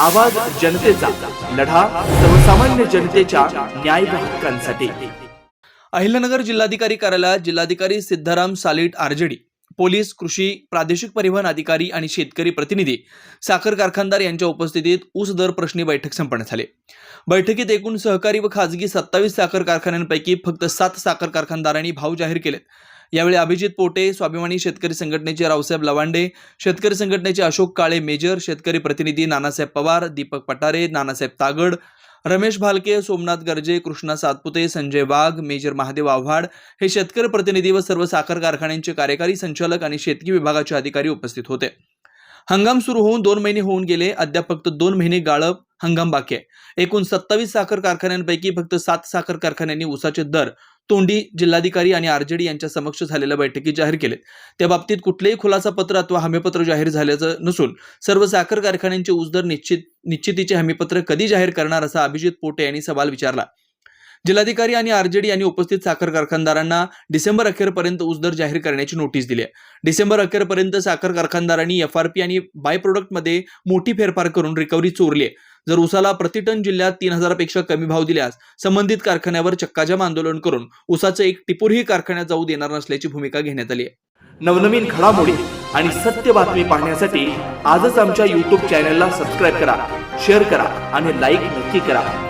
आवाज जनतेचा लढा सर्वसामान्य जनतेच्या न्याय हक्कांसाठी. अहिल्यानगर जिल्हाधिकारी कार्यालयात जिल्हाधिकारी सिद्धाराम सालीट आरजेडी पोलीस कृषी प्रादेशिक परिवहन अधिकारी आणि शेतकरी प्रतिनिधी साखर कारखानदार यांच्या उपस्थितीत ऊस दर प्रश्नी बैठक संपन्न झाली. बैठकीत एकूण सहकारी व खाजगी सत्तावीस साखर कारखान्यांपैकी फक्त सात साखर कारखानदारांनी भाव जाहीर केलेत. यावेळी अभिजित पोटे स्वाभिमानी शेतकरी संघटनेचे रावसाहेब लवांडे शेतकरी संघटनेचे अशोक काळे मेजर शेतकरी प्रतिनिधी नानासाहेब पवार दीपक पटारे नानासाहेब तागड रमेश भालके सोमनाथ गर्जे कृष्णा सातपुते संजय वाघ मेजर महादेव आव्हाड हे शेतकरी प्रतिनिधी व सर्व साखर कारखान्यांचे कार्यकारी संचालक आणि शेतकी विभागाचे अधिकारी उपस्थित होते. हंगाम सुरू होऊन दोन महिने होऊन गेले. अद्याप फक्त दोन महिने गाळप हंगाम बाकी आहे. एकूण सत्तावीस साखर कारखान्यांपैकी फक्त सात साखर कारखान्यांनी उसाचे दर तोंडी जिल्हाधिकारी आणि आरजेडी यांच्या समक्ष झालेल्या बैठकीत जाहीर केले त्या बाबतीत कुठलेही खुलासा पत्र अथवा हमीपत्र जाहीर झाल्याचं नसून सर्व साखर कारखान्यांचे ऊस दर निश्चित निश्चितीचे हमीपत्र कधी जाहीर करणार असा अभिजित पोटे यांनी सवाल विचारला. जिल्हाधिकारी आणि आरजेडी यांनी उपस्थित साखर कारखानदारांना डिसेंबर अखेरपर्यंत ऊस दर जाहीर करण्याची नोटीस दिली आहे. डिसेंबर अखेरपर्यंत साखर कारखानदारांनी एफ आर पी आणि बाय प्रोडक्टमध्ये मोठी फेरफार करून रिकव्हरी चोरली आहे. जर उसाला प्रतिटन जिल्ह्यात तीन हजारापेक्षा कमी भाव दिल्यास संबंधित कारखान्यावर चक्काजाम आंदोलन करून उसाचं एक टिपूरही कारखान्यात जाऊ देणार नसल्याची भूमिका घेण्यात आली आहे. नवनवीन घडामोडी आणि सत्य बातमी पाहण्यासाठी आजच आमच्या युट्यूब चॅनलला सबस्क्राईब करा शेअर करा आणि लाईक नक्की करा.